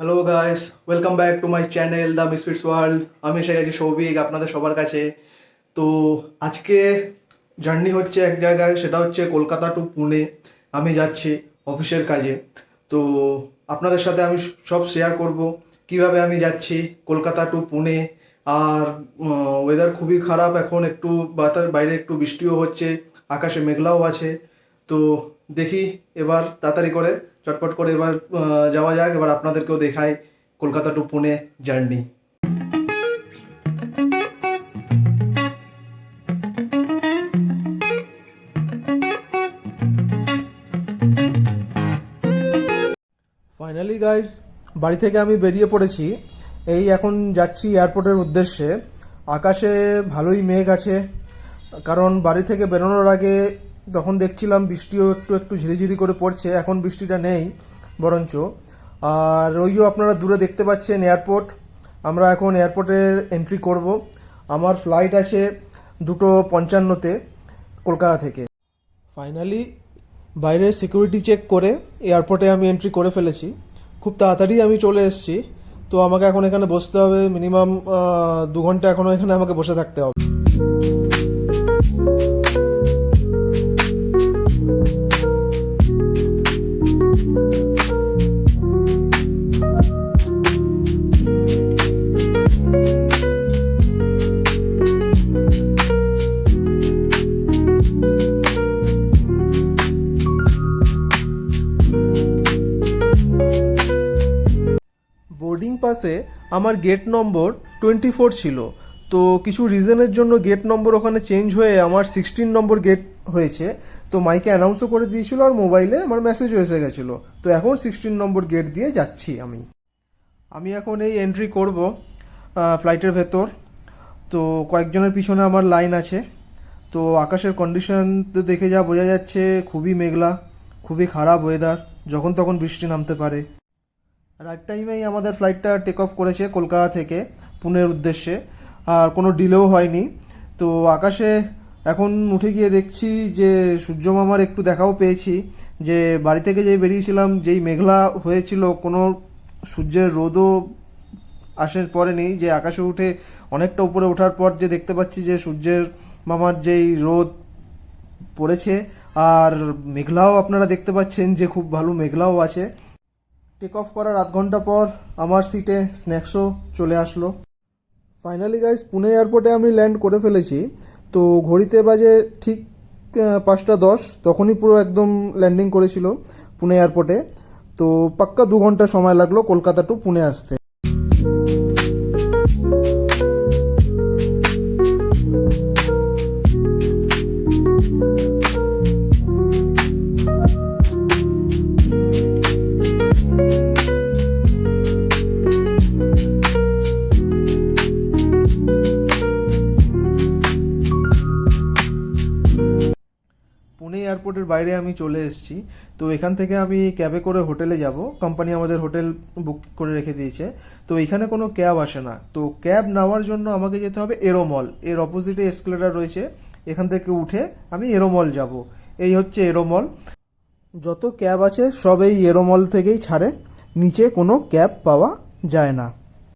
Hello guys welcome back to my channel the misfits world আমি এসে গেছি সৌভিক, আপনাদের সবার কাছে। তো আজকে জার্নি হচ্ছে এক জায়গায়, সেটা হচ্ছে কলকাতা টু পুনে। আমি যাচ্ছি অফিসের কাজে। তো আপনাদের সাথে আমি সব শেয়ার করব, কীভাবে আমি যাচ্ছি কলকাতা টু পুনে। আর ওয়েদার খুবই খারাপ এখন, একটু বাতাস, বাইরে একটু বৃষ্টিও হচ্ছে, আকাশে মেঘলাও আছে। তো দেখি, এবার তাড়াতাড়ি করে, চটপট করে এবার যাওয়া যাক, এবার আপনাদেরকেও দেখাই Kolkata to Pune journey. Finally guys বাড়ি থেকে আমি বেরিয়ে পড়েছি। এই এখন যাচ্ছি এয়ারপোর্টের উদ্দেশ্যে। আকাশে ভালোই মেঘ আছে, কারণ বাড়ি থেকে বেরোনোর আগে তখন দেখছিলাম বৃষ্টিও একটু একটু ঝিরিঝিরি করে পড়ছে, এখন বৃষ্টিটা নেই বরঞ্চ। আর ওইও আপনারা দূরে দেখতে পাচ্ছেন এয়ারপোর্ট আমরা এখন এয়ারপোর্টে এন্ট্রি করব। আমার ফ্লাইট আছে দুটো পঞ্চান্নতে কলকাতা থেকে। ফাইনালি বাইরের সিকিউরিটি চেক করে এয়ারপোর্টে আমি এন্ট্রি করে ফেলেছি। খুব তাড়াতাড়ি আমি চলে এসেছি। তো আমাকে এখন এখানে বসতে হবে। মিনিমাম দু ঘণ্টা এখনও এখানে আমাকে বসে থাকতে হবে। পাসে আমার গেট নম্বর টোয়েন্টি ফোর ছিল। তো কিছু রিজনের জন্য গেট নম্বর ওখানে চেঞ্জ হয়ে আমার সিক্সটিন নম্বর গেট হয়েছে। তো মাইকে অ্যানাউন্সও করে দিয়েছিল আর মোবাইলে আমার মেসেজও এসে গেছিল। তো এখন সিক্সটিন নম্বর গেট দিয়ে যাচ্ছি আমি। আমি এখন এই এন্ট্রি করব ফ্লাইটের ভেতর। তো কয়েকজনের পিছনে আমার লাইন আছে। তো আকাশের কন্ডিশন দেখে যা বোঝা যাচ্ছে, খুবই মেঘলা, খুবই খারাপ ওয়েদার যখন তখন বৃষ্টি নামতে পারে। রাইট টাইমেই আমাদের ফ্লাইটটা টেক অফ করেছে কলকাতা থেকে, পুনের উদ্দেশ্যে। আর কোনো ডিলেও হয়নি। তো আকাশে এখন উঠে গিয়ে দেখছি যে সূর্য মামার একটু দেখাও পেয়েছি যে বাড়ি থেকে যেই বেরিয়েছিলাম, যেই মেঘলা হয়েছিল, কোনো সূর্যের রোদও আসার পরে নেই, যে আকাশে উঠে অনেকটা উপরে ওঠার পর যে দেখতে পাচ্ছি যে সূর্যের মামার যেই রোদ পড়েছে, আর মেঘলাও আপনারা দেখতে পাচ্ছেন যে খুব ভালো মেঘলাও আছে। টেক অফ করার আধ ঘণ্টা পর আমার সিটে স্ন্যাক্সও চলে আসলো। ফাইনালি গাইজ পুনে এয়ারপোর্টে আমি ল্যান্ড করে ফেলেছি। তো ঘড়িতে বাজে ঠিক পাঁচটা দশ, তখনই পুরো একদম ল্যান্ডিং করেছিল পুনে এয়ারপোর্টে তো পাক্কা দু ঘণ্টা সময় লাগল কলকাতা টু পুনে আসতে। এয়ারপোর্টের বাইরে আমি চলে এসেছি। তো এখান থেকে আমি ক্যাবে করে হোটেলে যাব। কোম্পানি আমাদের হোটেল বুক করে রেখে দিয়েছে। তো এখানে কোনো ক্যাব আসে না। তো ক্যাব নেওয়ার জন্য আমাকে যেতে হবে এরোমল এর অপোজিটে এসকেলেটার রয়েছে। এখান থেকে উঠে আমি এরোমল যাব। এই হচ্ছে এরোমল যত ক্যাব আছে, সব এই এরোমল থেকেই ছাড়ে। নিচে কোনো ক্যাব পাওয়া যায় না।